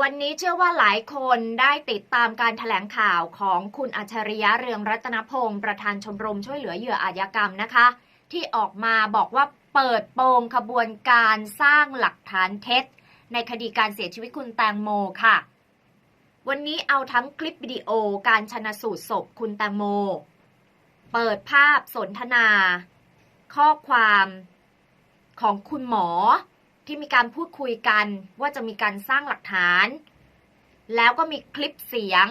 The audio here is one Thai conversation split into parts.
วันนี้เชื่อว่าหลายคนได้ติดตามการถแถลงข่าวของคุณอัจฉริยะเรืองรัตนพงศ์ประธานชมรมช่วยเหลือเหยื่ออาชญากรรมนะคะ ที่ออกมาบอกว่าเปิดโปงขบวนการสร้างหลักฐานเท็จ ในคดีการเสียชีวิตคุณแตงโมค่ะ วันนี้เอาทั้งคลิปวิดีโอการชนะสูตรศพคุณแตงโม เปิดภาพสนทนา ข้อความของคุณหมอ ที่มีการพูดคุยกัน ว่าจะมีการสร้างหลักฐาน แล้วก็มีคลิปเสียง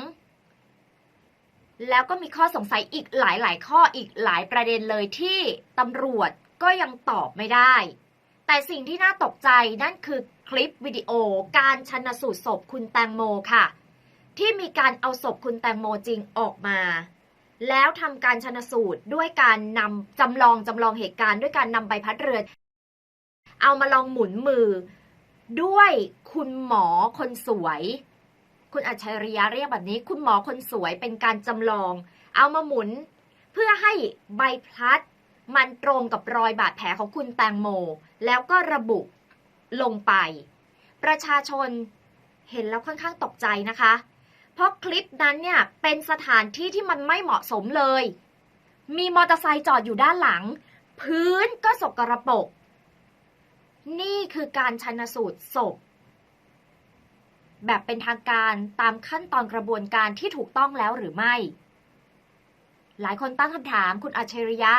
แล้วก็มีข้อสงสัยอีกหลาย ๆ ข้ออีกหลายประเด็นเลยที่ตำรวจก็ยังตอบไม่ได้ แต่สิ่งที่น่าตกใจนั่นคือคลิปวิดีโอการชนสูตรศพคุณแตงโมค่ะ ที่มีการเอาศพคุณแตงโมจริงออกมา แล้วทำการชนสูตรด้วยการนำจำลองจำลองเหตุการณ์ด้วยการนำใบพัดเรือ เอามาลองหมุนมือ ด้วยคุณหมอคนสวย คุณอัจฉริยะเรียกแบบนี้ คุณหมอคนสวยเป็นการจำลอง เอามาหมุน เพื่อให้ใบพลัด มันตรงกับรอยบาดแผลของคุณแตงโม แล้วก็ระบุลงไป ประชาชนเห็นแล้วค่อนข้างตกใจนะคะ เพราะคลิปนั้นเนี่ยเป็นสถานที่ที่มันไม่เหมาะสมเลย มีมอเตอร์ไซค์จอดอยู่ด้านหลัง พื้นก็สกรปรก นี่คือการชันสูตรศพ แบบเป็นทางการตามขั้นตอนกระบวนการที่ถูกต้องแล้วหรือไม่ หลายคนตั้งคำถามคุณอัจฉริยะ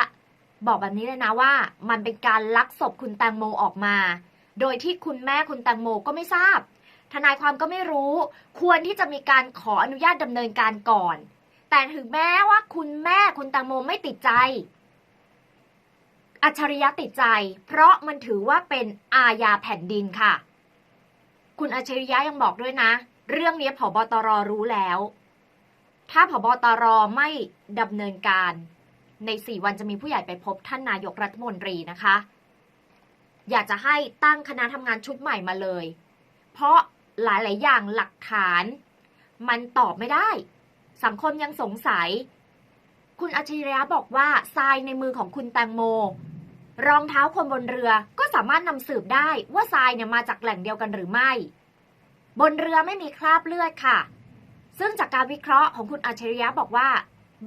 บอกแบบนี้เลยนะว่า มันเป็นการลักศพคุณแตงโมออกมา โดยที่คุณแม่คุณแตงโมก็ไม่ทราบ ทนายความก็ไม่รู้ ควรที่จะมีการขออนุญาตดำเนินการก่อน แต่ถึงแม้ว่าคุณแม่คุณแตงโมไม่ติดใจ อัจฉริยะติดใจ เพราะมันถือว่าเป็นอาญาแผ่นดินค่ะ คุณอัจฉริยะยังบอกด้วยนะ เรื่องนี้ผบตรรู้แล้ว ถ้าผบตรไม่ดำเนินการ ในสี่วันจะมีผู้ใหญ่ไปพบท่านนายกรัฐมนตรีนะคะ อยากจะให้ตั้งคณะทำงานชุดใหม่มาเลย เพราะหลาย ๆ อย่างหลักฐาน มันตอบไม่ได้ สังคมยังสงสัย คุณอัจฉริยะบอกว่าทรายในมือของคุณแตงโม รองเท้าคนบนเรือก็สามารถนำสืบได้ว่าทรายเนี่ยมาจากแหล่งเดียวกันหรือไม่ บนเรือไม่มีคราบเลือดค่ะ ซึ่งจากการวิเคราะห์ของคุณอัจฉริยะบอกว่า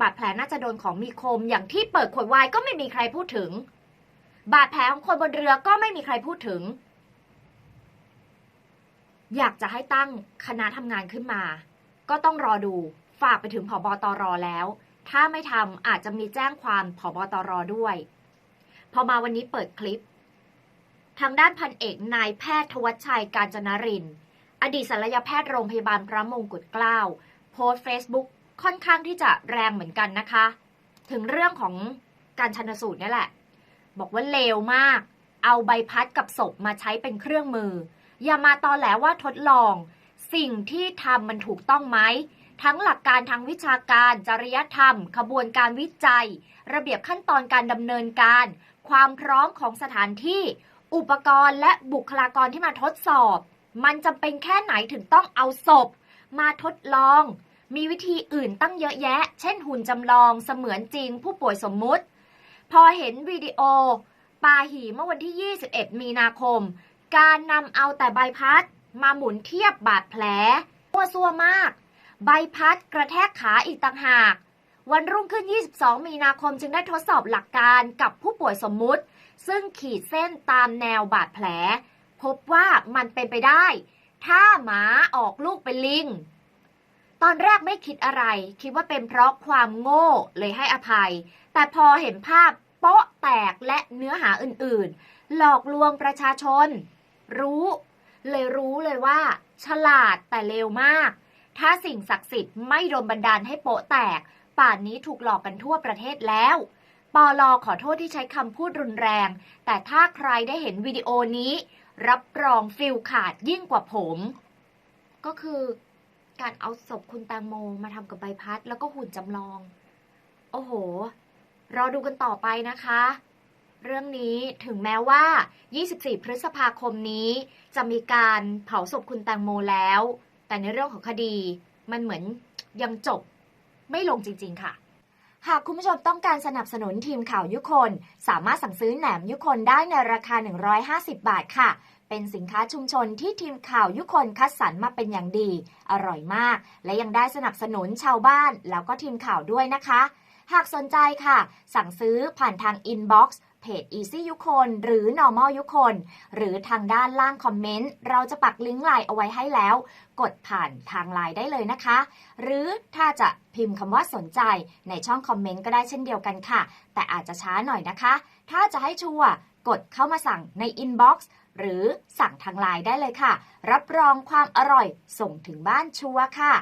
บาดแผลน่าจะโดนของมีคมอย่างที่เปิดขวดไวน์ก็ไม่มีใครพูดถึง บาดแผลของคนบนเรือก็ไม่มีใครพูดถึง อยากจะให้ตั้งคณะทำงานขึ้นมา ก็ต้องรอดูฝากไปถึงผบตรแล้ว ถ้าไม่ทำอาจจะมีแจ้งความผบตรด้วย พอมาวันนี้เปิดคลิป ทางด้านพันเอกนายแพทย์ทวัชชัยการจนริน อดีตศัลยแพทย์โรงพยาบาลพระมงกุฎเกล้าโพสต์เฟซบุ๊กค่อนข้างที่จะแรงเหมือนกันนะคะ ถึงเรื่องของการชันสูตรนี่แหละ บอกว่าเลวมาก เอาใบพัดกับศพมาใช้เป็นเครื่องมือ อย่ามาตอแหลว่าทดลอง สิ่งที่ทำมันถูกต้องไหมทั้งหลักการทางวิชาการ จริยธรรม ขบวนการวิจัย ระเบียบขั้นตอนการดำเนินการ ความพร้อมของสถานที่ อุปกรณ์และบุคลากรที่มาทดสอบ มันจำเป็นแค่ไหนถึงต้องเอาศพ มาทดลอง มีวิธีอื่นตั้งเยอะแยะ เช่นหุ่นจำลองเสมือนจริงผู้ป่วยสมมุติ พอเห็นวิดีโอ ปาหีเมื่อวันที่ 21 มีนาคม การนำเอาแต่ใบพัด มาหมุนเทียบบาดแผลมัวซัวมาก ใบพัดกระแทกขาอีกต่างหาก วันรุ่งขึ้น 22 มีนาคมจึงได้ทดสอบหลักการกับผู้ป่วยสมมุติ ซึ่งขีดเส้นตามแนวบาดแผล พบว่ามันเป็นไปได้ ถ้าหมาออกลูกเป็นลิง ตอนแรกไม่คิดอะไร คิดว่าเป็นเพราะความโง่เลยให้อภัย แต่พอเห็นภาพโป๊ะแตกและเนื้อหาอื่นๆ หลอกลวงประชาชน รู้ เลยรู้เลยว่า ฉลาดแต่เลวมาก ถ้าสิ่งศักดิ์สิทธิ์ไม่โดนบันดาลให้โป๊ะแตก ป่านนี้ถูกหลอกกันทั่วประเทศแล้วปอลอขอโทษที่ใช้คำพูดรุนแรง แต่ถ้าใครได้เห็นวิดีโอนี้ รับรองฟิลขาดยิ่งกว่าผม ก็คือการเอาศพคุณแตงโมมาทำกับใบพัด แล้วก็หุ่นจำลอง โอ้โห รอดูกันต่อไปนะคะ เรื่องนี้ถึงแม้ว่า 24 พฤษภาคมนี้ จะมีการเผาศพคุณแตงโมแล้ว แต่ในเรื่องของคดีมันเหมือนยังจบ ไม่ลงจริง ๆ ค่ะ หากคุณผู้ชมต้องการสนับสนุนทีมข่าวยุคน สามารถสั่งซื้อแหนมยุคนได้ในราคา 150 บาทค่ะ เป็นสินค้าชุมชนที่ทีมข่าวยุคนคัดสรรมาเป็นอย่างดี อร่อยมาก และยังได้สนับสนุนชาวบ้านแล้วก็ทีมข่าวด้วยนะคะ หากสนใจค่ะ สั่งซื้อผ่านทางอินบ็อกซ์ เพจ Easy ยุคนหรือ Normal ยุคนหรือทางด้านล่างคอมเมนต์ เราจะปักลิงก์ไลน์เอาไว้ให้แล้ว กดผ่านทางไลน์ได้เลยนะคะ หรือถ้าจะพิมพ์คำว่าสนใจในช่องคอมเมนต์ก็ได้เช่นเดียวกันค่ะ แต่อาจจะช้าหน่อยนะคะ ถ้าจะให้ชัวร์กดเข้ามาสั่งในอินบ็อกซ์หรือสั่งทางไลน์ได้เลยค่ะ รับรองความอร่อยส่งถึงบ้านชัวร์ค่ะ